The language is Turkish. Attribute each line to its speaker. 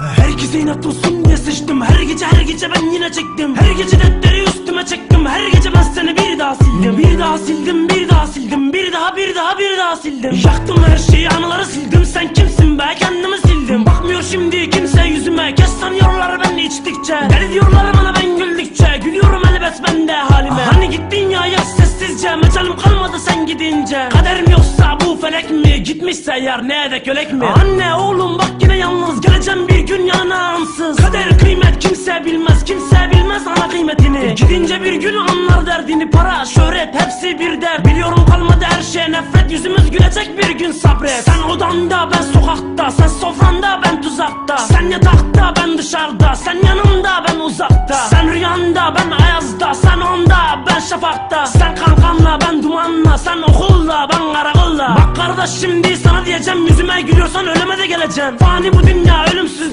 Speaker 1: Herkese inat olsun diye sıçtım. Her gece her gece ben yine çektim. Her gece dertleri üstüme çektim. Her gece ben seni bir daha sildim. Bir daha sildim bir daha sildim. Bir daha bir daha bir daha sildim. Yaktım her şeyi anıları sildim. Sen kimsin be? Kendimi sildim. Bakmıyor şimdi kimse yüzüme. Geç sanıyorlar ben içtikçe. Deli diyorlar bana ben güldükçe. Gülüyorum elbet ben de halime. Hani gittin ya ya sessizce. Mecalim kalmadı sen gidince. Kaderim yoksa bu felek mi? Gitmişse yer ne edek ölek mi? Anne oğlum bak yine yalnız Geleceğim bir gün yanına ansız Kader kıymet kimse bilmez Kimse bilmez ana kıymetini. Gidince bir gün anlar derdini Para şöhret hepsi bir dert. Biliyorum kalmadı her şeye nefret Yüzümüz gülecek bir gün sabret. Sen odanda ben sokakta Sen sofranda ben tuzakta. Sen yatakta ben dışarıda Sen yanımda ben uzakta. Sen rüyanda ben ayazda Sen onda ben şafakta. Sen kankamla ben dumanla Sen okulda ben karakolla Şimdi sana diyeceğim Yüzüme gülüyorsan öleme de geleceksin. Fani bu dünya ölümsüz değil.